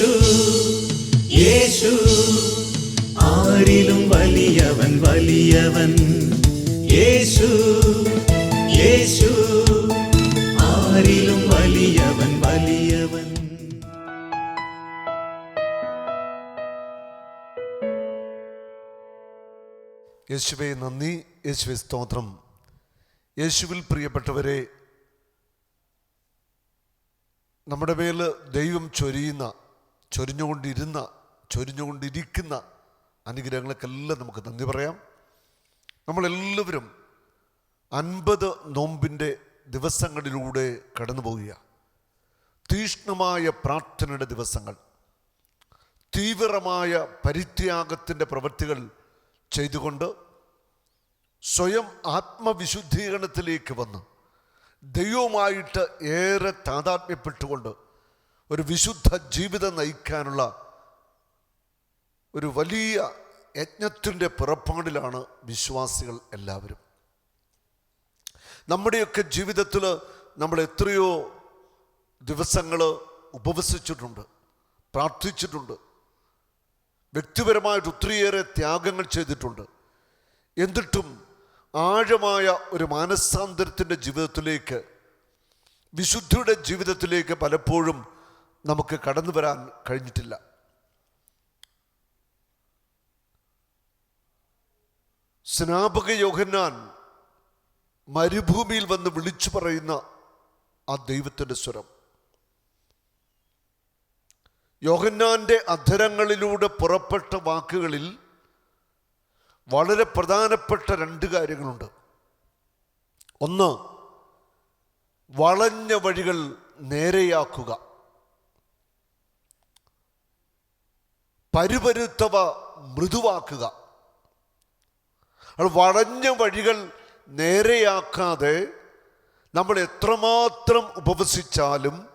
യേശു യേശു ആരിലും വലിയവൻ വലിയവൻ. യേശു യേശു ആരിലും വലിയവൻ വലിയവൻ. യേശുവെ നന്ദി. യേശുവെ സ്തോത്രം. യേശുവിൽ പ്രിയപ്പെട്ടവരെ നമ്മുടെ മേൽ ദൈവം ചൊരിയുന്ന ചൊരിഞ്ഞുകൊണ്ടിരുന്ന ചൊരിഞ്ഞുകൊണ്ടിരിക്കുന്ന അനുഗ്രഹങ്ങൾക്കെല്ലാം നമുക്ക് നന്ദി പറയാം. നമ്മളെല്ലാവരും അൻപത് നോമ്പിന്റെ ദിവസങ്ങളിലൂടെ കടന്നു പോവുക തീഷ്ണമായ പ്രാർത്ഥനയുടെ ദിവസങ്ങൾ തീവ്രമായ പരിത്യാഗത്തിന്റെ പ്രവൃത്തികൾ ചെയ്തുകൊണ്ട് സ്വയം ആത്മവിശുദ്ധീകരണത്തിലേക്ക് വന്ന് ദൈവമായിട്ട് ഏറെ താതാത്മ്യപ്പെട്ടുകൊണ്ട് ഒരു വിശുദ്ധ ജീവിതം നയിക്കാനുള്ള ഒരു വലിയ യജ്ഞത്തിന്റെ പുറപ്പാടിലാണ് വിശ്വാസികൾ എല്ലാവരും. നമ്മുടെയൊക്കെ ജീവിതത്തിൽ നമ്മൾ എത്രയോ ദിവസങ്ങൾ ഉപവസിച്ചിട്ടുണ്ട് പ്രാർത്ഥിച്ചിട്ടുണ്ട് വ്യക്തിപരമായിട്ട് ഒത്തിരിയേറെ ത്യാഗങ്ങൾ ചെയ്തിട്ടുണ്ട്. എന്നിട്ടും ആഴമായ ഒരു മാനസാന്തരത്തിന്റെ ജീവിതത്തിലേക്ക് വിശുദ്ധിയുടെ ജീവിതത്തിലേക്ക് പലപ്പോഴും നമുക്ക് കടന്നു വരാൻ കഴിഞ്ഞിട്ടില്ല. സ്നാപക യോഹന്നാൻ മരുഭൂമിയിൽ വന്ന് വിളിച്ചു പറയുന്ന ആ ദൈവത്തിന്റെ സ്വരം. യോഹന്നാന്റെ അധരങ്ങളിലൂടെ പുറപ്പെട്ട വാക്കുകളിൽ വളരെ പ്രധാനപ്പെട്ട രണ്ട് കാര്യങ്ങളുണ്ട്. ഒന്ന് വളഞ്ഞ വഴികൾ നേരെയാക്കുക. പരുപരുത്തവ മൃദുവാക്കുക. വളഞ്ഞ വഴികൾ നേരെയാക്കാതെ നമ്മൾ എത്രമാത്രം ഉപവസിച്ചാലും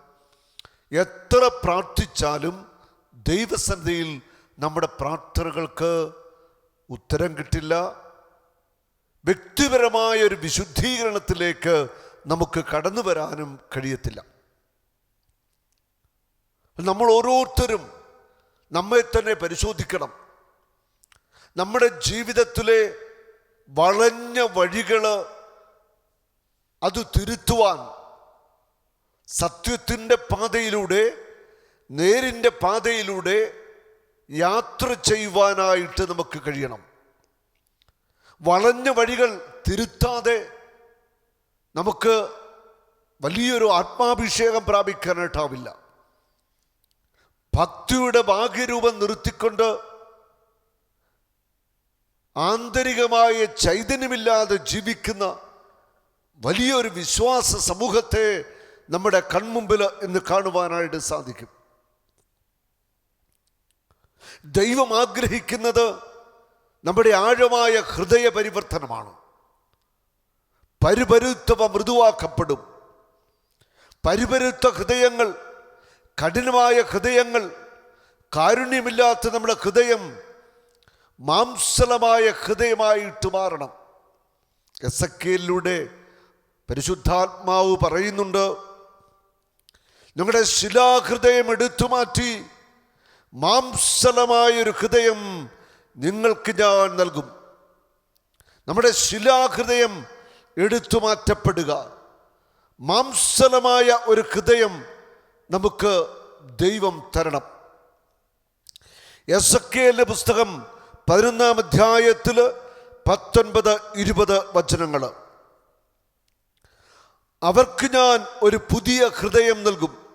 എത്ര പ്രാർത്ഥിച്ചാലും ദൈവസന്നിധിയിൽ നമ്മുടെ പ്രാർത്ഥനകൾക്ക് ഉത്തരം കിട്ടില്ല. വ്യക്തിപരമായ ഒരു വിശുദ്ധീകരണത്തിലേക്ക് നമുക്ക് കടന്നു വരാനും കഴിയത്തില്ല. നമ്മൾ ഓരോരുത്തരും നമ്മെ തന്നെ പരിശോധിക്കണം. നമ്മുടെ ജീവിതത്തിലെ വളഞ്ഞ വഴികൾ അത് തിരുത്തുവാൻ സത്യത്തിന്റെ പാതയിലൂടെ നേരിന്റെ പാതയിലൂടെ യാത്ര ചെയ്യുവാനായിട്ട് നമുക്ക് കഴിയണം. വളഞ്ഞ വഴികൾ തിരുത്താതെ നമുക്ക് വലിയൊരു ആത്മാഭിഷേകം പ്രാപിക്കാനായിട്ടാവില്ല. ഭക്തിയുടെ ബാഹ്യരൂപം നിർത്തിക്കൊണ്ട് ആന്തരികമായ ചൈതന്യമില്ലാതെ ജീവിക്കുന്ന വലിയൊരു വിശ്വാസ സമൂഹത്തെ നമ്മുടെ കൺമുമ്പിൽ എന്ന് കാണുവാനായിട്ട് സാധിക്കും. ദൈവം ആഗ്രഹിക്കുന്നത് നമ്മുടെ ആഴമായ ഹൃദയ പരിവർത്തനമാണ്. പരിപരുത്തവ മൃദുവാക്കപ്പെടും. പരിപരുത്ത ഹൃദയങ്ങൾ കഠിനമായ ഹൃദയങ്ങൾ കാരുണ്യമില്ലാത്ത നമ്മുടെ ഹൃദയം മാംസലമായ ഹൃദയമായിട്ട് മാറണം. എസ് എ പരിശുദ്ധാത്മാവ് പറയുന്നുണ്ട് നിങ്ങളുടെ ശിലാഹൃദയം എടുത്തു മാറ്റി മാംസലമായൊരു ഹൃദയം നിങ്ങൾക്ക് ഞാൻ നൽകും. നമ്മുടെ ശിലാഹൃദയം എടുത്തു മാറ്റപ്പെടുക. മാംസലമായ ഒരു ഹൃദയം നമുക്ക് ദൈവം തരണം. എസ് എ പുസ്തകം പതിനൊന്നാം അധ്യായത്തിൽ പത്തൊൻപത് ഇരുപത് വചനങ്ങൾ അവർക്ക് ഞാൻ ഒരു പുതിയ ഹൃദയം നൽകും.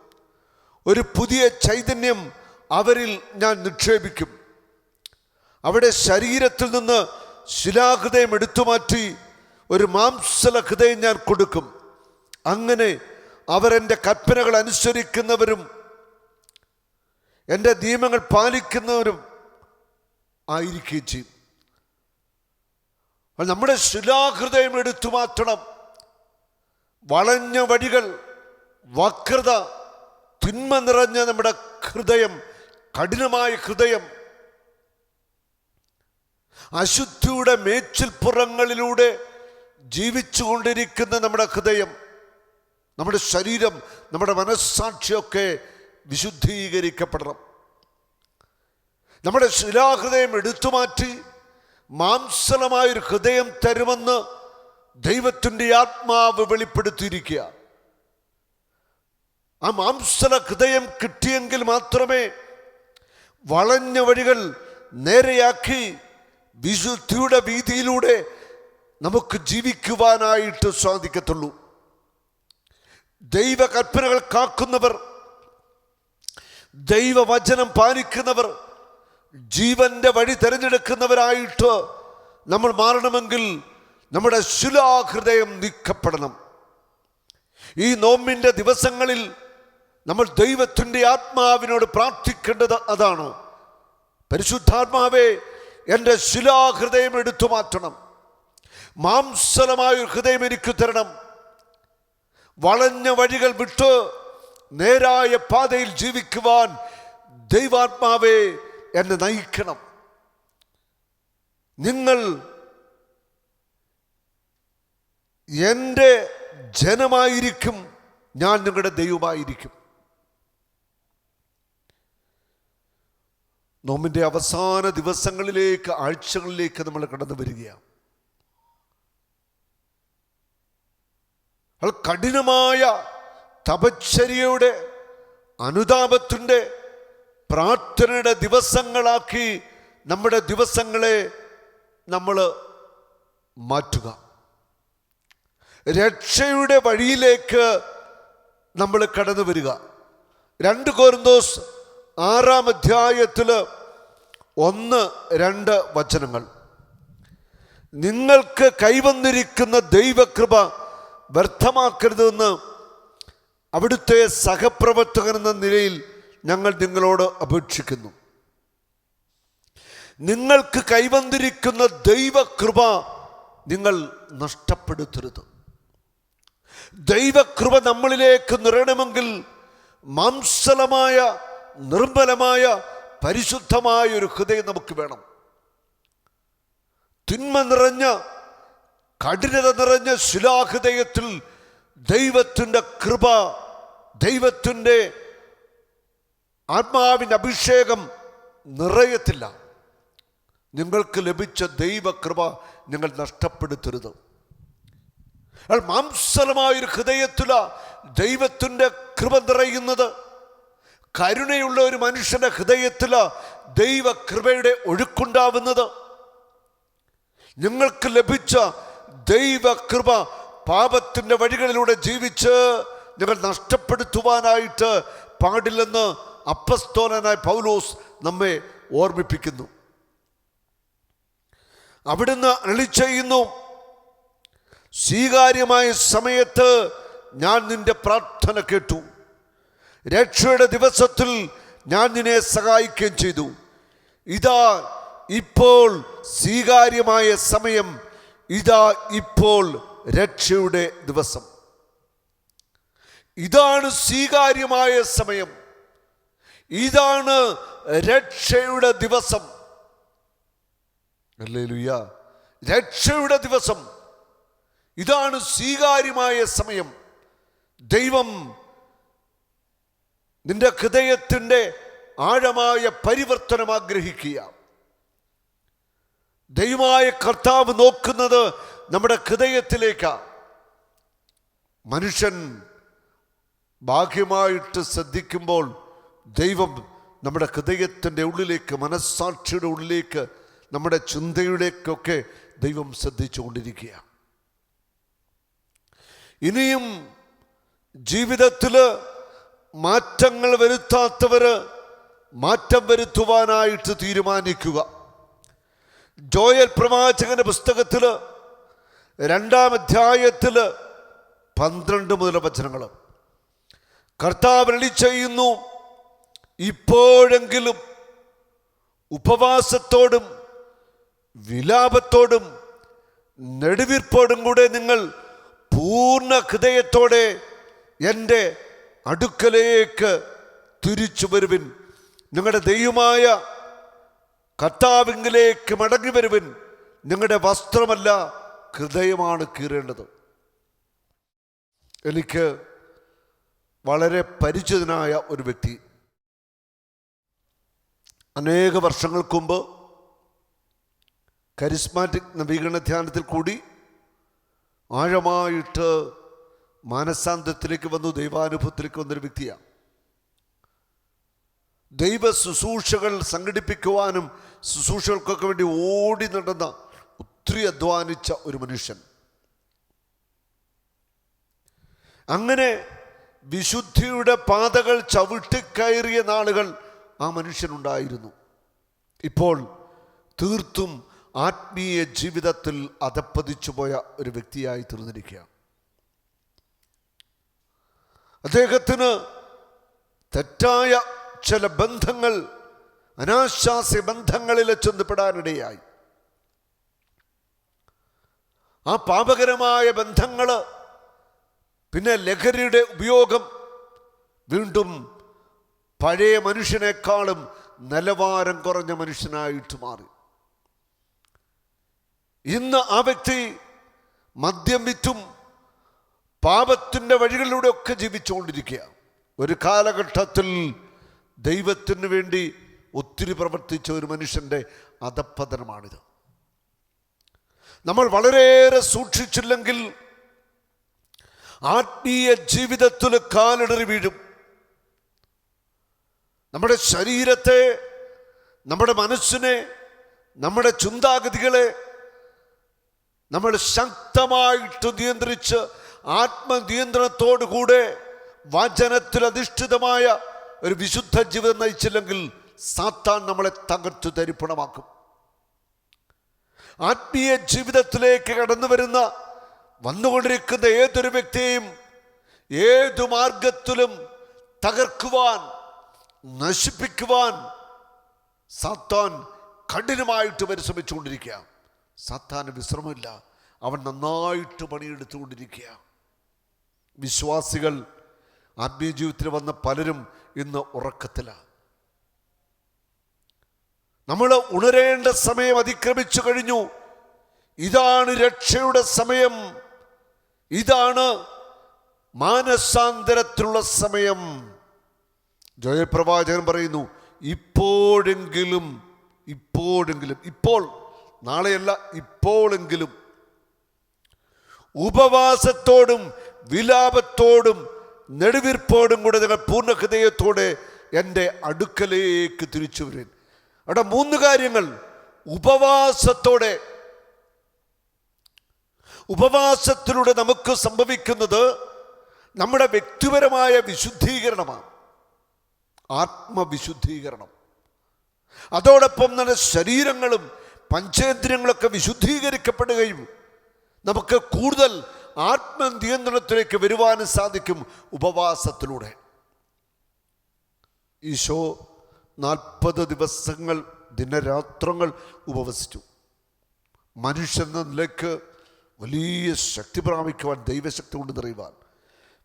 ഒരു പുതിയ ചൈതന്യം അവരിൽ ഞാൻ നിക്ഷേപിക്കും. അവിടെ ശരീരത്തിൽ നിന്ന് ശിലാഹൃദയം എടുത്തു മാറ്റി ഒരു മാംസല ഹൃദയം ഞാൻ കൊടുക്കും. അങ്ങനെ അവർ എന്റെ കൽപ്പനകൾ അനുസരിക്കുന്നവരും എന്റെ നിയമങ്ങൾ പാലിക്കുന്നവരും ആയിരിക്കുകയും ചെയ്യും. നമ്മുടെ ശിലാഹൃദയം എടുത്തു മാറ്റണം. വളഞ്ഞ വഴികൾ വക്രത തിന്മ നിറഞ്ഞ നമ്മുടെ ഹൃദയം കഠിനമായ ഹൃദയം അശുദ്ധിയുടെ മേച്ചിൽപ്പുറങ്ങളിലൂടെ ജീവിച്ചുകൊണ്ടിരിക്കുന്ന നമ്മുടെ ഹൃദയം നമ്മുടെ ശരീരം നമ്മുടെ മനസ്സാക്ഷിയൊക്കെ വിശുദ്ധീകരിക്കപ്പെടണം. നമ്മുടെ ശിലാഹൃദയം എടുത്തു മാറ്റി മാംസലമായൊരു ഹൃദയം തരുമെന്ന് ദൈവത്തിന്റെ ആത്മാവ് വെളിപ്പെടുത്തിയിരിക്കുക. ആ മാംസല ഹൃദയം കിട്ടിയെങ്കിൽ മാത്രമേ വളഞ്ഞ വഴികൾ നേരെയാക്കി വിശുദ്ധിയുടെ വീതിയിലൂടെ നമുക്ക് ജീവിക്കുവാനായിട്ട് സാധിക്കത്തുള്ളൂ. ദൈവകൽപ്പനകൾ കാക്കുന്നവർ ദൈവവചനം പാലിക്കുന്നവർ ജീവന്റെ വഴി തിരഞ്ഞെടുക്കുന്നവരായിട്ട് നമ്മൾ മാറണമെങ്കിൽ നമ്മുടെ ശിലാഹൃദയം നീക്കപ്പെടണം. ഈ നോമ്പിന്റെ ദിവസങ്ങളിൽ നമ്മൾ ദൈവത്തിന്റെ ആത്മാവിനോട് പ്രാർത്ഥിക്കേണ്ടത് അതാണ്. പരിശുദ്ധാത്മാവേ എന്റെ ശിലാഹൃദയം എടുത്തു മാറ്റണം. മാംസലമായ ഒരു ഹൃദയം എനിക്ക് തരണം. വളഞ്ഞ വഴികൾ വിട്ട് നേരായ പാതയിൽ ജീവിക്കുവാൻ ദൈവാത്മാവേ എന്നെ നയിക്കണം. നിങ്ങൾ എന്റെ ജനമായിരിക്കും ഞാൻ നിങ്ങളുടെ ദൈവമായിരിക്കും. നോമ്പിന്റെ അവസാന ദിവസങ്ങളിലേക്ക് ആഴ്ചകളിലേക്ക് നമ്മൾ കടന്നു വരികയാണ്. അത് കഠിനമായ തപശ്ചര്യയുടെ അനുതാപത്തിന്റെ പ്രാർത്ഥനയുടെ ദിവസങ്ങളാക്കി നമ്മുടെ ദിവസങ്ങളെ നമ്മൾ മാറ്റുക. രക്ഷയുടെ വഴിയിലേക്ക് നമ്മൾ കടന്നു വരിക. രണ്ട് കോർന്തോസ് ആറാം അധ്യായത്തിൽ ഒന്ന് രണ്ട് വചനങ്ങൾ. നിങ്ങൾക്ക് കൈവന്നിരിക്കുന്ന ദൈവകൃപ വ്യർത്ഥമാക്കരുതെന്ന് അവിടുത്തെ സഹപ്രവർത്തകൻ എന്ന നിലയിൽ ഞങ്ങൾ നിങ്ങളോട് അപേക്ഷിക്കുന്നു. നിങ്ങൾക്ക് കൈവന്നിരിക്കുന്ന ദൈവകൃപ നിങ്ങൾ നഷ്ടപ്പെടുത്തരുത്. ദൈവകൃപ നമ്മളിലേക്ക് നിറയണമെങ്കിൽ മാംസലമായ നിർമ്മലമായ പരിശുദ്ധമായ ഒരു ഹൃദയം നമുക്ക് വേണം. തിന്മ നിറഞ്ഞ കഠിനത നിറഞ്ഞ ശിലാഹൃദയത്തിൽ ദൈവത്തിന്റെ കൃപ ദൈവത്തിന്റെ ആത്മാവിന്റെ അഭിഷേകം നിറയത്തില്ല. നിങ്ങൾക്ക് ലഭിച്ച ദൈവകൃപ നിങ്ങൾ നഷ്ടപ്പെടുത്തരുത്. അയാൾ മാംസലമായൊരു ഹൃദയത്തില ദൈവത്തിന്റെ കൃപ നിറയുന്നത്. കരുണയുള്ള ഒരു മനുഷ്യന്റെ ഹൃദയത്തില ദൈവകൃപയുടെ ഒഴുക്കുണ്ടാവുന്നത്. നിങ്ങൾക്ക് ലഭിച്ച ദൈവകൃപ പാപത്തിന്റെ വഴികളിലൂടെ ജീവിച്ച് ഞങ്ങൾ നഷ്ടപ്പെടുത്തുവാനായിട്ട് പാടില്ലെന്ന് അപ്പസ്തോലനായ പൗലോസ് നമ്മെ ഓർമ്മിപ്പിക്കുന്നു. അവിടുന്ന് അളി ചെയ്യുന്നു സ്വീകാര്യമായ സമയത്ത് ഞാൻ നിന്റെ പ്രാർത്ഥന കേട്ടു. രക്ഷയുടെ ദിവസത്തിൽ ഞാൻ നിന്നെ സഹായിക്കുകയും ചെയ്തു. ഇതാ ഇപ്പോൾ സ്വീകാര്യമായ സമയം ഇതാ ഇപ്പോൾ രക്ഷയുടെ ദിവസം. ഇതാണ് സ്വീകാര്യമായ സമയം. ഇതാണ് രക്ഷയുടെ ദിവസം. ഹല്ലേലൂയ രക്ഷയുടെ ദിവസം. ഇതാണ് സ്വീകാര്യമായ സമയം. ദൈവം നിന്റെ ഹൃദയത്തിന്റെ ആഴമായ പരിവർത്തനം ആഗ്രഹിക്കുക ദൈവമായ കർത്താവ് നോക്കുന്നത് നമ്മുടെ ഹൃദയത്തിലേക്കാണ് മനുഷ്യൻ ഭാഗ്യമായിട്ട് ശ്രദ്ധിക്കുമ്പോൾ ദൈവം നമ്മുടെ ഹൃദയത്തിന്റെ ഉള്ളിലേക്ക് മനസ്സാക്ഷിയുടെ ഉള്ളിലേക്ക് നമ്മുടെ ചിന്തയുടെയൊക്കെ ദൈവം ശ്രദ്ധിച്ചുകൊണ്ടിരിക്കുക ഇനിയും ജീവിതത്തിൽ മാറ്റങ്ങൾ വരുത്താത്തവർ മാറ്റം വരുത്തുവാനായിട്ട് തീരുമാനിക്കുക. ജോയൽ പ്രവാചകന്റെ പുസ്തകത്തിൽ രണ്ടാം അധ്യായത്തിൽ പന്ത്രണ്ട് മുതൽ വചനങ്ങൾ കർത്താവ് എളി ചെയ്യുന്നു ഇപ്പോഴെങ്കിലും ഉപവാസത്തോടും വിലാപത്തോടും നെടുവീർപ്പോടും കൂടെ നിങ്ങൾ പൂർണ ഹൃദയത്തോടെ എന്റെ അടുക്കലേക്ക് തിരിച്ചു വരുവിൻ. നിങ്ങളുടെ ദൈവമായ കർത്താവിങ്കിലേക്ക് മടങ്ങി വരുവൻ നിങ്ങളുടെ വസ്ത്രമല്ല ഹൃദയമാണ് കീറേണ്ടത്. എനിക്ക് വളരെ പരിചിതനായ ഒരു വ്യക്തി. അനേക വർഷങ്ങൾക്ക് മുമ്പ് കരിസ്മാറ്റിക് നവീകരണ ധ്യാനത്തിൽ കൂടി ആഴമായിട്ട് മാനസാന്തത്തിലേക്ക് വന്നു ദൈവാനുഭവത്തിലേക്ക് വന്നൊരു വ്യക്തിയാണ്. ദൈവ ശുശ്രൂഷകൾ സംഘടിപ്പിക്കുവാനും ശുശ്രൂഷകൾക്കൊക്കെ വേണ്ടി ഓടി നടന്ന ഒത്തിരി അധ്വാനിച്ച ഒരു മനുഷ്യൻ. അങ്ങനെ വിശുദ്ധിയുടെ പാതകൾ ചവിട്ടിക്കയറിയ നാളുകൾ ആ മനുഷ്യനുണ്ടായിരുന്നു. ഇപ്പോൾ തീർത്തും ആത്മീയ ജീവിതത്തിൽ അതപ്പതിച്ചു പോയ ഒരു വ്യക്തിയായി തീർന്നിരിക്കുകയാണ്. അദ്ദേഹത്തിന് തെറ്റായ ചില ബന്ധങ്ങൾ അനാശാസ്യ ബന്ധങ്ങളിൽ ചെന്നപ്പെടാനിടയായി ആ പാപകരമായ ബന്ധങ്ങൾ പിന്നെ ലഹരിയുടെ ഉപയോഗം വീണ്ടും പഴയ മനുഷ്യനേക്കാളും നിലവാരം കുറഞ്ഞ മനുഷ്യനായിട്ട് മാറി. ഇന്ന് ആ വ്യക്തി മദ്യം വിറ്റും പാപത്തിന്റെ വഴികളിലൂടെ ഒക്കെ ജീവിച്ചുകൊണ്ടിരിക്കുക ഒരു കാലഘട്ടത്തിൽ ദൈവത്തിന് വേണ്ടി ഒത്തിരി പ്രവർത്തിച്ച ഒരു മനുഷ്യന്റെ അധപ്പതനമാണിത് നമ്മൾ വളരെയേറെ സൂക്ഷിച്ചില്ലെങ്കിൽ ആത്മീയ ജീവിതത്തിൽ കാലിടറി വീഴും. നമ്മുടെ ശരീരത്തെ നമ്മുടെ മനസ്സിനെ നമ്മുടെ ചിന്താഗതികളെ നമ്മൾ ശക്തമായിട്ട് നിയന്ത്രിച്ച് ആത്മനിയന്ത്രണത്തോടുകൂടെ വചനത്തിൽ അധിഷ്ഠിതമായ ഒരു വിശുദ്ധ ജീവിതം നയിച്ചില്ലെങ്കിൽ സാത്താൻ നമ്മളെ തകർത്തു തരിപ്പണമാക്കും ആത്മീയ ജീവിതത്തിലേക്ക് കടന്നു വരുന്ന വന്നുകൊണ്ടിരിക്കുന്ന ഏതൊരു വ്യക്തിയെയും ഏതു മാർഗത്തിലും തകർക്കുവാൻ നശിപ്പിക്കുവാൻ സാത്താൻ കഠിനമായിട്ട് പരിശ്രമിച്ചുകൊണ്ടിരിക്കുക. സാത്താന് വിശ്രമമില്ല. അവൻ നന്നായിട്ട് പണിയെടുത്തുകൊണ്ടിരിക്കുക. വിശ്വാസികൾ ആത്മീയ ജീവിതത്തിൽ വന്ന പലരും ഇന്ന് ഉറക്കത്തിലാണ് നമ്മൾ ഉണരേണ്ട സമയം അതിക്രമിച്ചു കഴിഞ്ഞു. ഇതാണ് രക്ഷയുടെ സമയം. ഇതാണ് മാനസാന്തരത്തിലുള്ള സമയം. ജയപ്രവാചകൻ പറയുന്നു ഇപ്പോഴെങ്കിലും ഇപ്പോഴെങ്കിലും ഇപ്പോൾ നാളെയല്ല ഇപ്പോഴെങ്കിലും ഉപവാസത്തോടും വിലാപത്തോടും നെടുവീർപ്പോടും കൂടെ നിങ്ങൾ പൂർണ ഹൃദയത്തോടെ എന്റെ അടുക്കലേക്ക് തിരിച്ചു വരും അവിടെ മൂന്ന് കാര്യങ്ങൾ. ഉപവാസത്തോടെ. ഉപവാസത്തിലൂടെ നമുക്ക് സംഭവിക്കുന്നത് നമ്മുടെ വ്യക്തിപരമായ വിശുദ്ധീകരണമാണ്. ആത്മവിശുദ്ധീകരണം. അതോടൊപ്പം തന്നെ ശരീരങ്ങളും പഞ്ചേന്ദ്രിയങ്ങളൊക്കെ വിശുദ്ധീകരിക്കപ്പെടുകയും നമുക്ക് കൂടുതൽ ആത്മനിയന്ത്രണത്തിലേക്ക് വരുവാനും സാധിക്കും ഉപവാസത്തിലൂടെ. ഈശോ നാൽപ്പത് ദിവസങ്ങൾ ദിനരാത്രങ്ങൾ ഉപവസിച്ചു. മനുഷ്യൻ എന്ന നിലയ്ക്ക് വലിയ ശക്തി പ്രാപിക്കുവാൻ ദൈവശക്തി കൊണ്ട് നിറയുവാൻ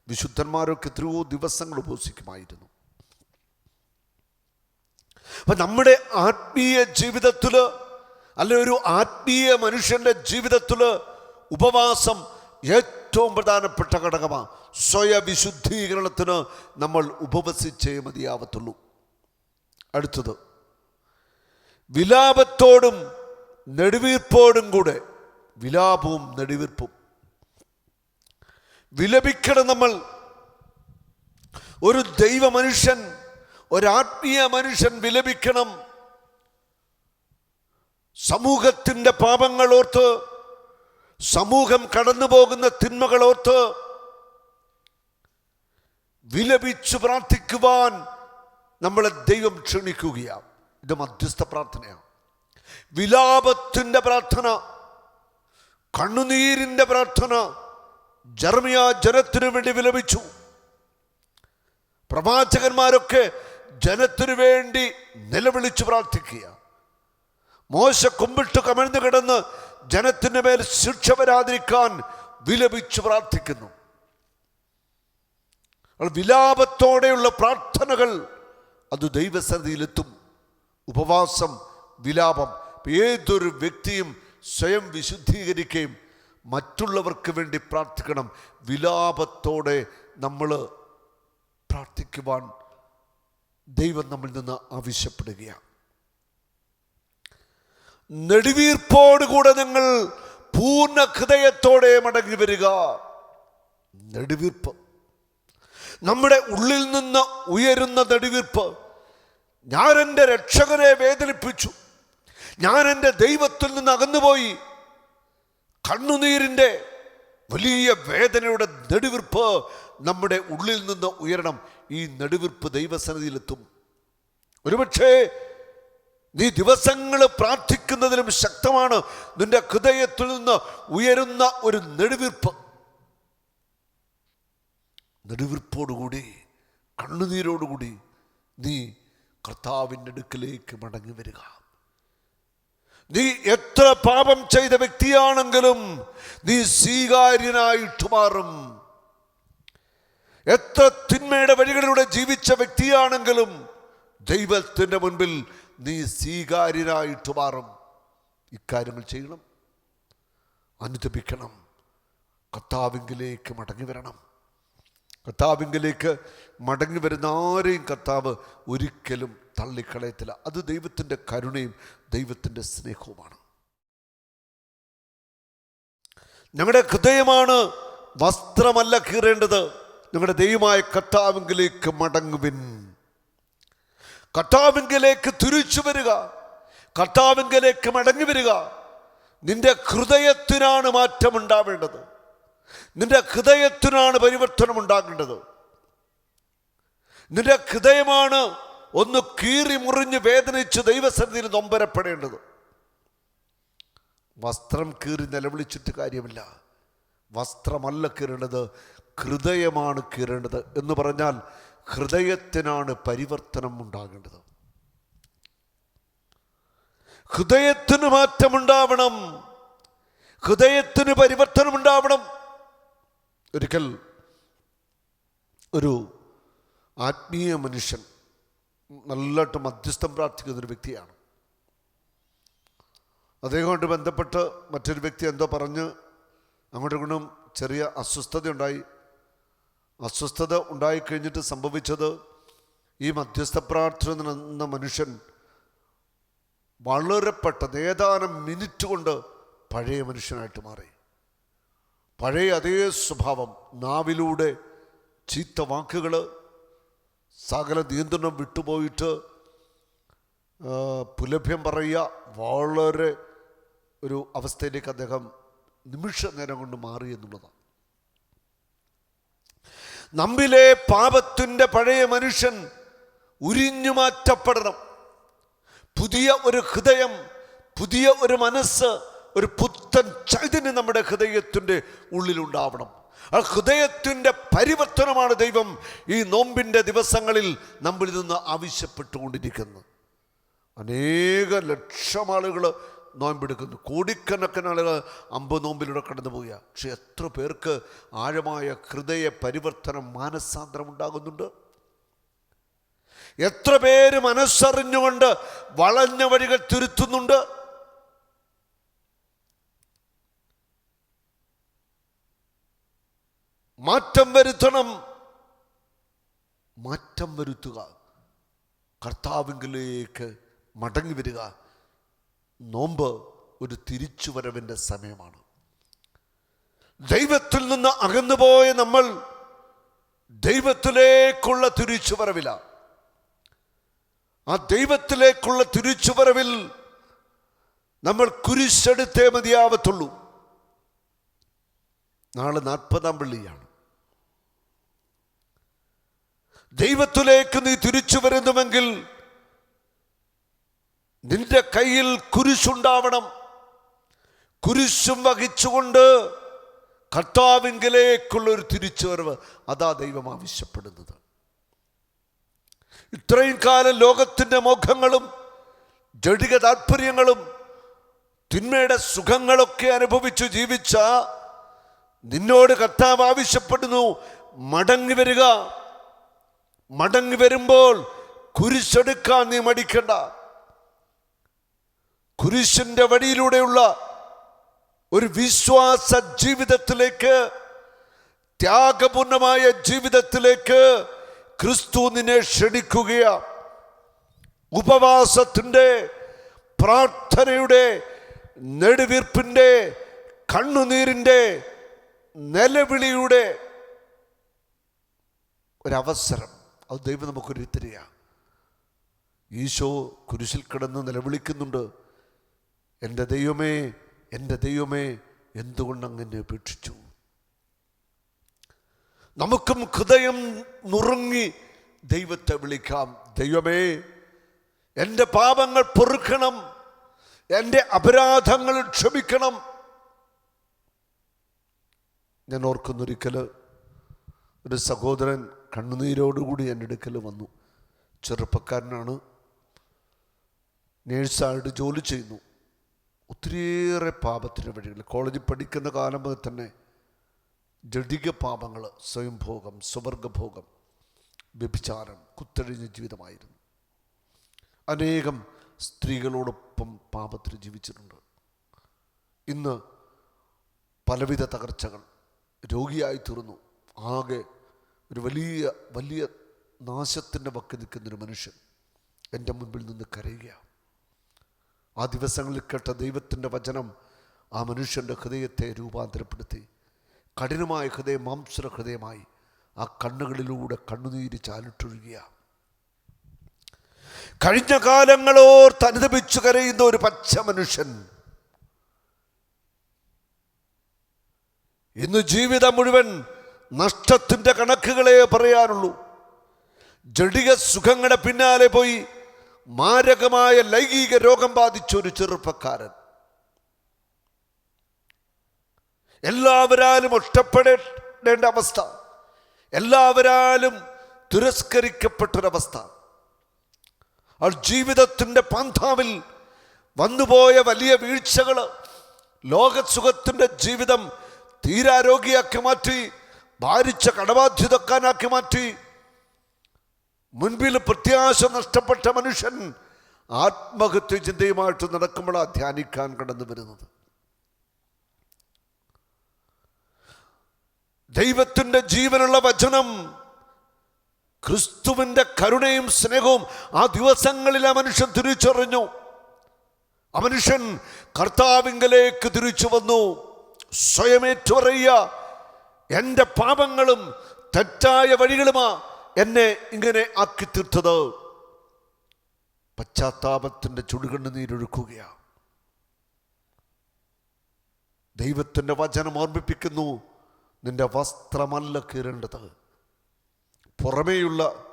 വിശുദ്ധന്മാരൊക്കെ എത്രയോ ദിവസങ്ങൾ ഉപസിക്കുമായിരുന്നു അപ്പൊ നമ്മുടെ ആത്മീയ ജീവിതത്തിൽ അല്ലെ ഒരു ആത്മീയ മനുഷ്യന്റെ ജീവിതത്തിൽ ഉപവാസം ഏറ്റവും പ്രധാനപ്പെട്ട ഘടകമാണ് സ്വയവിശുദ്ധീകരണത്തിന് നമ്മൾ ഉപവസിച്ചേ മതിയാവത്തുള്ളൂ. അടുത്തത്. വിലാപത്തോടും നെടുവീർപ്പോടും കൂടെ വിലാപവും നെടുവീർപ്പും. വിലപിക്കണം നമ്മൾ. ഒരു ദൈവ മനുഷ്യൻ ഒരാത്മീയ മനുഷ്യൻ വിലപിക്കണം. സമൂഹത്തിന്റെ പാപങ്ങൾ ഓർത്ത് സമൂഹം കടന്നു പോകുന്ന തിന്മകൾ ഓർത്ത് വിലപിച്ചു പ്രാർത്ഥിക്കുവാൻ നമ്മളെ ദൈവം ക്ഷണിക്കുകയാണ്. ഇത് മധ്യസ്ഥ പ്രാർത്ഥനയാണ്. വിലാപത്തിന്റെ പ്രാർത്ഥന കണ്ണുനീരിന്റെ പ്രാർത്ഥന ജർമിയ ജനത്തിനു വേണ്ടി വിലപിച്ചു. പ്രവാചകന്മാരൊക്കെ ജനത്തിനു വേണ്ടി നിലവിളിച്ചു പ്രാർത്ഥിക്കുക. മോശ കുമ്പിട്ട് കമിഴ്ന്നു കിടന്ന് ജനത്തിന്റെ മേൽ ശിക്ഷ വരാതിരിക്കാൻ വിലപിച്ചു പ്രാർത്ഥിക്കുന്നു. വിലാപത്തോടെയുള്ള പ്രാർത്ഥനകൾ അത് ദൈവസന്നിധിയിലെത്തും. ഉപവാസം വിലാപം ഏതൊരു വ്യക്തിയും സ്വയം വിശുദ്ധീകരിക്കുകയും മറ്റുള്ളവർക്ക് വേണ്ടി പ്രാർത്ഥിക്കണം. വിലാപത്തോടെ നമ്മൾ പ്രാർത്ഥിക്കുവാൻ ദൈവം നമ്മിൽ നിന്ന് ആവശ്യപ്പെടുകയാണ്. നെടുവീർപ്പോടുകൂടെ നിങ്ങൾ പൂർണ ഹൃദയത്തോടെ മടങ്ങി വരിക. നെടുവീർപ്പ്. നമ്മുടെ ഉള്ളിൽ നിന്ന് ഉയരുന്ന നെടുവീർപ്പ് ഞാൻ എന്റെ രക്ഷകനെ വേദനിപ്പിച്ചു. ഞാൻ എന്റെ ദൈവത്തിൽ നിന്ന് അകന്നുപോയി. കണ്ണുനീരിന്റെ വലിയ വേദനയുടെ നെടുവിർപ്പ് നമ്മുടെ ഉള്ളിൽ നിന്ന് ഉയരണം. ഈ നെടുവിർപ്പ് ദൈവസന്നിധിയിലെത്തും. ഒരുപക്ഷേ നീ ദിവസങ്ങൾ പ്രാർത്ഥിക്കുന്നതിലും ശക്തമാണ്. നിന്റെ ഹൃദയത്തിൽ നിന്ന് ഉയരുന്ന ഒരു നെടുവീർപ്പ്. നെടുവീർപ്പോടുകൂടി കണ്ണുനീരോടുകൂടി നീ കർത്താവിന്റെ അടുക്കിലേക്ക് മടങ്ങി വരിക. നീ എത്ര പാപം ചെയ്ത വ്യക്തിയാണെങ്കിലും നീ സ്വീകാര്യനായിട്ട് മാറും. എത്ര തിന്മയുടെ വഴികളിലൂടെ ജീവിച്ച വ്യക്തിയാണെങ്കിലും ദൈവത്തിന്റെ മുൻപിൽ നീ സ്വീകാര്യനായിട്ട് മാറും. ഇക്കാര്യങ്ങൾ ചെയ്യണം. അനുദപിക്കണം. കർത്താവിങ്കിലേക്ക് മടങ്ങി വരണം. കർത്താവിങ്കിലേക്ക് മടങ്ങി വരുന്ന ആരെയും കർത്താവ് ഒരിക്കലും തള്ളിക്കളയത്തില്ല. അത് ദൈവത്തിന്റെ കരുണയും ദൈവത്തിന്റെ സ്നേഹവുമാണ്. ഞങ്ങളുടെ ഹൃദയമാണ് വസ്ത്രമല്ല കീറേണ്ടത്. ഞങ്ങളുടെ ദൈവമായ കർത്താവിങ്കിലേക്ക് മടങ്ങുവിൻ. കർത്താവിങ്കിലേക്ക് തിരിച്ചു വരിക. കർത്താവിങ്കിലേക്ക് മടങ്ങി വരിക. നിന്റെ ഹൃദയത്തിനാണ് മാറ്റമുണ്ടാവേണ്ടത്. നിന്റെ ഹൃദയത്തിനാണ് പരിവർത്തനം ഉണ്ടാകേണ്ടത്. നിന്റെ ഹൃദയമാണ് ഒന്ന് കീറി മുറിഞ്ഞ് വേദനിച്ച് ദൈവസന്നിധിയിൽ നൊമ്പരപ്പെടേണ്ടത് വസ്ത്രം കീറി നിലവിളിച്ചിട്ട് കാര്യമില്ല. വസ്ത്രമല്ല കീറേണ്ടത് ഹൃദയമാണ് കീറേണ്ടത് എന്ന് പറഞ്ഞാൽ ഹൃദയത്തിനാണ് പരിവർത്തനം ഉണ്ടാകേണ്ടത്. ഹൃദയത്തിന് മാറ്റമുണ്ടാവണം. ഹൃദയത്തിന് പരിവർത്തനം ഉണ്ടാവണം. ഒരിക്കൽ ഒരു ആത്മീയ മനുഷ്യൻ നല്ലതായിട്ട് മധ്യസ്ഥം പ്രാർത്ഥിക്കുന്ന ഒരു വ്യക്തിയാണ്. അദ്ദേഹമായിട്ട് ബന്ധപ്പെട്ട് മറ്റൊരു വ്യക്തി എന്തോ പറഞ്ഞ് അങ്ങോട്ടും ഇങ്ങോട്ടും ചെറിയ അസ്വസ്ഥത ഉണ്ടായി. അസ്വസ്ഥത ഉണ്ടായിക്കഴിഞ്ഞിട്ട് സംഭവിച്ചത് ഈ മധ്യസ്ഥ പ്രാർത്ഥന എന്ന മനുഷ്യൻ വളരെ പെട്ടെന്ന് ഏതാനും മിനിറ്റ് കൊണ്ട് പഴയ മനുഷ്യനായിട്ട് മാറി. പഴയ അതേ സ്വഭാവം. നാവിലൂടെ ചീത്ത വാക്കുകൾ സകല നിയന്ത്രണം വിട്ടുപോയിട്ട് പുലഭ്യം പറയുക വളരെ ഒരു അവസ്ഥയിലേക്ക് അദ്ദേഹം നിമിഷ നേരം കൊണ്ട് മാറി എന്നുള്ളതാണ്. നമ്മിലെ പാപത്തിന്റെ പഴയ മനുഷ്യൻ ഉരിഞ്ഞു മാറ്റപ്പെടണം. പുതിയ ഒരു ഹൃദയം പുതിയ ഒരു മനസ്സ് ഒരു പുത്തൻ ചൈതന്യം നമ്മുടെ ഹൃദയത്തിന്റെ ഉള്ളിലുണ്ടാവണം. ആ ഹൃദയത്തിന്റെ പരിവർത്തനമാണ് ദൈവം ഈ നോമ്പിന്റെ ദിവസങ്ങളിൽ നമ്മളിൽ നിന്ന് ആവശ്യപ്പെട്ടുകൊണ്ടിരിക്കുന്നത്. അനേക ലക്ഷം ആളുകൾ നോമ്പെടുക്കുന്നു. കോടിക്കണക്കിന് ആളുകൾ അമ്പ് നോമ്പിലൂടെ കടന്നു പോവുക പക്ഷെ എത്ര പേർക്ക് ആഴമായ ഹൃദയ പരിവർത്തനം മാനസാന്തരം ഉണ്ടാകുന്നുണ്ട്? എത്ര പേര് മനസ്സറിഞ്ഞുകൊണ്ട് വളഞ്ഞ വഴികൾ തിരുത്തുന്നുണ്ട്? മാറ്റം വരുത്തണം. മാറ്റം വരുത്തുക. കർത്താവിങ്കിലേക്ക് മടങ്ങി വരിക. നോമ്പ് ഒരു തിരിച്ചുവരവിന്റെ സമയമാണ്. ദൈവത്തിൽ നിന്ന് അകന്നുപോയ നമ്മൾ ദൈവത്തിലേക്കുള്ള തിരിച്ചുവരവില. ആ ദൈവത്തിലേക്കുള്ള തിരിച്ചുവരവിൽ നമ്മൾ കുരിശെടുത്തേ മതിയാവത്തുള്ളൂ. നാളെ നാൽപ്പതാം പള്ളിയാണ്. ദൈവത്തിലേക്ക് നീ തിരിച്ചു വരുന്നുവെങ്കിൽ നിന്റെ കയ്യിൽ കുരിശുണ്ടാവണം. കുരിശും വഹിച്ചുകൊണ്ട് കർത്താവിങ്കിലേക്കുള്ളൊരു തിരിച്ചുവരവ് അതാ ദൈവം ആവശ്യപ്പെടുന്നത്. ഇത്രയും കാലം ലോകത്തിന്റെ മോഹങ്ങളും ജടിക താല്പര്യങ്ങളും തിന്മയുടെ സുഖങ്ങളൊക്കെ അനുഭവിച്ചു ജീവിച്ച നിന്നോട് കർത്താവ് ആവശ്യപ്പെടുന്നു. മടങ്ങി വരിക. മടങ്ങി വരുമ്പോൾ കുരിശെടുക്കാൻ നീ മടിക്കണ്ട. കുരിശിന്റെ വഴിയിലൂടെയുള്ള ഒരു വിശ്വാസ ജീവിതത്തിലേക്ക് ത്യാഗപൂർണമായ ജീവിതത്തിലേക്ക് ക്രിസ്തു നിന്നെ ക്ഷണിക്കുകയാ. ഉപവാസത്തിന്റെ പ്രാർത്ഥനയുടെ നെടുവീർപ്പിന്റെ കണ്ണുനീരിന്റെ നിലവിളിയുടെ ഒരവസരം. അത് ദൈവം നമുക്കൊരു തരിക ഈശോ കുരിശിൽ കിടന്ന് നിലവിളിക്കുന്നുണ്ട്. എന്റെ ദൈവമേ എന്റെ ദൈവമേ എന്തുകൊണ്ട് അങ്ങനെ ഉപേക്ഷിച്ചു നമുക്കും ഹൃദയം നുറുങ്ങി ദൈവത്തെ വിളിക്കാം. ദൈവമേ എന്റെ പാപങ്ങൾ പൊറുക്കണം. എന്റെ അപരാധങ്ങൾ ക്ഷമിക്കണം. ഞാൻ ഓർക്കുന്നൊരിക്കൽ ഒരു സഹോദരൻ കണ്ണുനീരോടുകൂടി എന്റെ അടുക്കൽ വന്നു. ചെറുപ്പക്കാരനാണ്. നേഴ്സായിട്ട് ജോലി ചെയ്യുന്നു. ഒത്തിരിയേറെ പാപത്തിന്റെ വഴികൾ. കോളേജിൽ പഠിക്കുന്ന കാലം മുതൽ തന്നെ ജഡിക പാപങ്ങൾ സ്വയംഭോഗം സ്വവർഗഭോഗം വ്യഭിചാരം കുത്തഴിഞ്ഞ ജീവിതമായിരുന്നു. അനേകം സ്ത്രീകളോടൊപ്പം പാപത്തിൽ ജീവിച്ചിട്ടുണ്ട്. ഇന്ന് പലവിധ തകർച്ചകൾ രോഗിയായി തീർന്നു ആകെ ഒരു വലിയ വലിയ നാശത്തിന്റെ വക്ക് നിൽക്കുന്നൊരു മനുഷ്യൻ എന്റെ മുൻപിൽ നിന്ന് കരയുകയാണ്. ആ ദിവസങ്ങളിൽ കേട്ട ദൈവത്തിന്റെ വചനം ആ മനുഷ്യന്റെ ഹൃദയത്തെ രൂപാന്തരപ്പെടുത്തി. കഠിനമായ ഹൃദയം മാംസര ഹൃദയമായി ആ കണ്ണുകളിലൂടെ കണ്ണുനീര് ചാലിട്ടൊഴുകിയ കഴിഞ്ഞ കാലങ്ങളോർ തനുതപിച്ചു കരയുന്ന ഒരു പച്ച മനുഷ്യൻ ഇന്ന് ജീവിതം മുഴുവൻ നഷ്ടത്തിന്റെ കണക്കുകളെ പറയാനുള്ളൂ. ജടിക സുഖങ്ങളുടെ പിന്നാലെ പോയി മാരകമായ ലൈംഗിക രോഗം ബാധിച്ച ഒരു ചെറുപ്പക്കാരൻ. എല്ലാവരാലും ഒറ്റപ്പെടേണ്ട അവസ്ഥ. എല്ലാവരാലും തിരസ്കരിക്കപ്പെട്ടൊരവസ്ഥ. ആ ജീവിതത്തിന്റെ പന്ഥാവിൽ വന്നുപോയ വലിയ വീഴ്ചകൾ ലോകസുഖത്തിന്റെ ജീവിതം തീരാരോഗ്യമാക്കി മാറ്റി ഭാരിച്ച കടബാധ്യതക്കാനാക്കി മാറ്റി. മുൻപിൽ പ്രത്യാശ നഷ്ടപ്പെട്ട മനുഷ്യൻ ആത്മഹത്യ ചിന്തയുമായിട്ട് നടക്കുമ്പോഴാണ് ധ്യാനിക്കാൻ കടന്നു വരുന്നത്. ദൈവത്തിന്റെ ജീവനുള്ള വചനം ക്രിസ്തുവിന്റെ കരുണയും സ്നേഹവും ആ ദിവസങ്ങളിൽ ആ മനുഷ്യൻ തിരിച്ചറിഞ്ഞു. ആ മനുഷ്യൻ കർത്താവിങ്കലേക്ക് തിരിച്ചു വന്നു. സ്വയമേറ്റുപറയുക എന്റെ പാപങ്ങളും തെറ്റായ വഴികളുമാ എന്നെ ഇങ്ങനെ ആക്കി തീർത്തത് പശ്ചാത്താപത്തിന്റെ ചുടുകണ്ണ് നീരൊഴുക്കുകയാണ് ദൈവത്തിന്റെ വചനം ഓർമ്മിപ്പിക്കുന്നു. നിന്റെ വസ്ത്രമല്ല കീറേണ്ടത്. പുറമേയുള്ള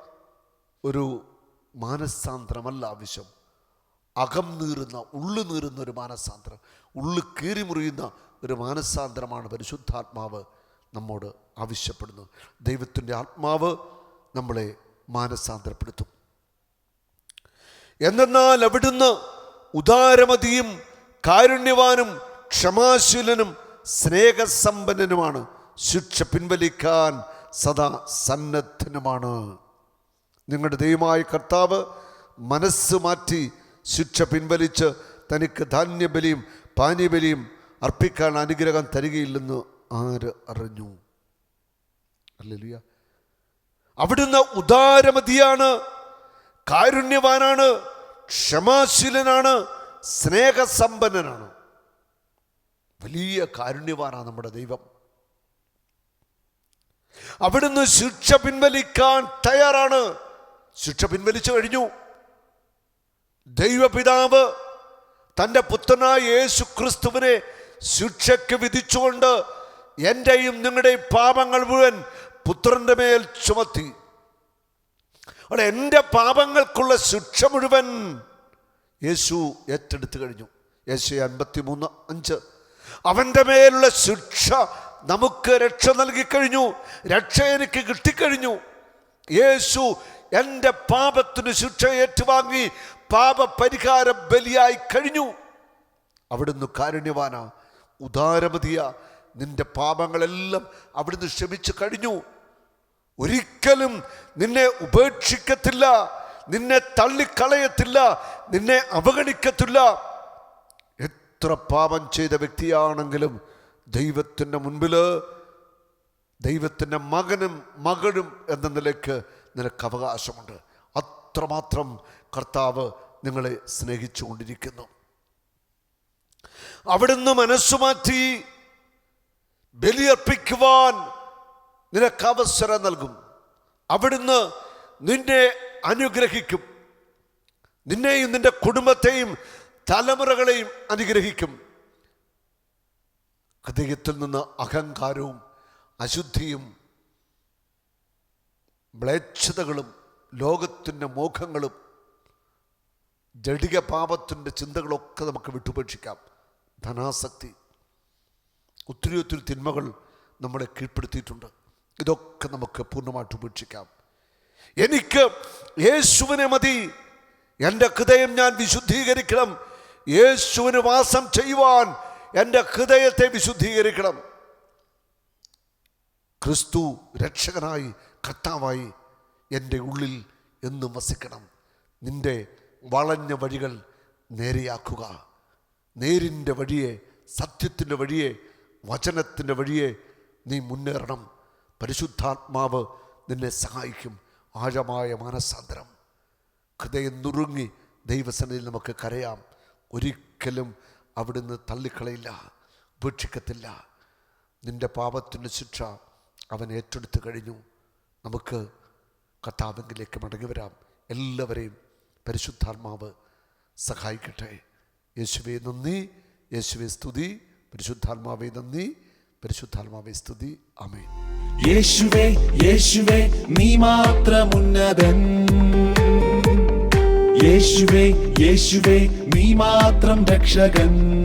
ഒരു മാനസാന്തരമല്ല ആവശ്യം. അകം നീറുന്ന ഉള്ളു നീറുന്ന ഒരു മാനസാന്തരം. ഉള്ളു കീറി മുറിയുന്ന ഒരു മാനസാന്തരമാണ് പരിശുദ്ധാത്മാവ്. നമ്മോട് ആവശ്യപ്പെടുന്നു. ദൈവത്തിന്റെ ആത്മാവ് നമ്മളെ മാനസാന്തരപ്പെടുത്തും. എന്നാൽ അവിടുന്ന് ഉദാരമതിയും കാരുണ്യവാനും ക്ഷമാശീലനും സ്നേഹസമ്പന്നനുമാണ്. ശിക്ഷ പിൻവലിക്കാൻ സദാ സന്നദ്ധനുമാണ്. നിങ്ങളുടെ ദൈവമായ കർത്താവ് മനസ്സ് മാറ്റി ശിക്ഷ പിൻവലിച്ച് തനിക്ക് ധാന്യബലിയും പാനീയബലിയും അർപ്പിക്കാൻ അനുഗ്രഹം തരികയില്ലെന്ന് ആര് അറിഞ്ഞു? അല്ലല്ല അവിടുന്ന് ഉദാരമതിയാണ് കാരുണ്യവാനാണ് ക്ഷമാശീലനാണ് സ്നേഹസമ്പന്നനാണ്. വലിയ കാരുണ്യവാനാണ് നമ്മുടെ ദൈവം. അവിടുന്ന് ശിക്ഷ പിൻവലിക്കാൻ തയ്യാറാണ്. ശിക്ഷ പിൻവലിച്ചു കഴിഞ്ഞു. ദൈവപിതാവ് തന്റെ പുത്രനായ യേശു ക്രിസ്തുവിനെ ശിക്ഷയ്ക്ക് വിധിച്ചുകൊണ്ട് എന്റെയും നിങ്ങളുടെയും പാപങ്ങൾ മുഴുവൻ പുത്രന്റെ മേൽ ചുമത്തി. അവിടെ എന്റെ പാപങ്ങൾക്കുള്ള ശിക്ഷ മുഴുവൻ യേശു ഏറ്റെടുത്തു കഴിഞ്ഞു. യേശു അൻപത്തി മൂന്ന് അഞ്ച്. അവന്റെ മേലുള്ള ശിക്ഷ നമുക്ക് രക്ഷ നൽകിക്കഴിഞ്ഞു രക്ഷ എനിക്ക് കിട്ടിക്കഴിഞ്ഞു. യേശു എന്റെ പാപത്തിന് ശിക്ഷ ഏറ്റുവാങ്ങി പാപപരിഹാര ബലിയായി കഴിഞ്ഞു. അവിടുന്ന് കാരുണ്യവാന ഉദാരമതിയ നിന്റെ പാപങ്ങളെല്ലാം അവിടുന്ന് ക്ഷമിച്ചു കഴിഞ്ഞു. ഒരിക്കലും നിന്നെ ഉപേക്ഷിക്കത്തില്ല നിന്നെ തള്ളിക്കളയത്തില്ല നിന്നെ അവഗണിക്കത്തില്ല. എത്ര പാപം ചെയ്ത വ്യക്തിയാണെങ്കിലും ദൈവത്തിന്റെ മുൻപിൽ ദൈവത്തിന്റെ മകനും മകളും എന്ന നിലയ്ക്ക് നിനക്ക് അവകാശമുണ്ട്. അത്രമാത്രം കർത്താവ് നിങ്ങളെ സ്നേഹിച്ചുകൊണ്ടിരിക്കുന്നു. അവിടുന്ന് മനസ്സുമാറ്റി ബലിയർപ്പിക്കുവാൻ നിനക്ക് അവസരം നൽകും. അവിടുന്ന് നിന്നെ അനുഗ്രഹിക്കും. നിന്നെയും നിന്റെ കുടുംബത്തെയും തലമുറകളെയും അനുഗ്രഹിക്കും. ഹൃദയത്തിൽ നിന്ന് അഹങ്കാരവും അശുദ്ധിയും മ്ലേച്ഛതകളും ലോകത്തിന്റെ മോഹങ്ങളും ജടിക പാപത്തിന്റെ ചിന്തകളൊക്കെ നമുക്ക് വിട്ടുപേക്ഷിക്കാം. ധനാസക്തി. ഒത്തിരി ഒത്തിരി തിന്മകൾ നമ്മളെ കീഴ്പ്പെടുത്തിയിട്ടുണ്ട്. ഇതൊക്കെ നമുക്ക് പൂർണമായിട്ട് ഉപേക്ഷിക്കാം. എനിക്ക് യേശുവിനെ മതി. എന്റെ ഹൃദയം ഞാൻ വിശുദ്ധീകരിക്കണം. യേശുവിന് വാസം ചെയ്യുവാൻ എന്റെ ഹൃദയത്തെ വിശുദ്ധീകരിക്കണം. ക്രിസ്തു രക്ഷകനായി കർത്താവായി എന്റെ ഉള്ളിൽ എന്നും വസിക്കണം. നിന്റെ വളഞ്ഞ വഴികൾ നേരെയാക്കുക. നേരിന്റെ വഴിയെ സത്യത്തിന്റെ വഴിയെ വചനത്തിന്റെ വഴിയെ നീ മുന്നേറണം. പരിശുദ്ധാത്മാവ് നിന്നെ സഹായിക്കും. ആഴമായ മാനസാന്തരം. ഹൃദയം നുറുങ്ങി ദൈവസനയിൽ നമുക്ക് കരയാം. ഒരിക്കലും അവിടുന്ന് തള്ളിക്കളയില്ല. ഉപേക്ഷിക്കത്തില്ല. നിന്റെ പാപത്തിന്റെ ശിക്ഷ അവൻ ഏറ്റെടുത്തു കഴിഞ്ഞു. നമുക്ക് കർത്താവെങ്കിലേക്ക് മടങ്ങി വരാം. എല്ലാവരെയും പരിശുദ്ധാത്മാവ് സഹായിക്കട്ടെ. യേശുവെ നന്ദി. യേശുവെ സ്തുതി. പരിശുദ്ധാത്മാവെ നന്ദി. പരിശുദ്ധാത്മാവേ സ്തുതി. അമേ യേശുവേ യേശുവേ നീ മാത്രമുന്നതൻ. യേശുവേ യേശുവേ നീ മാത്രം രക്ഷകൻ.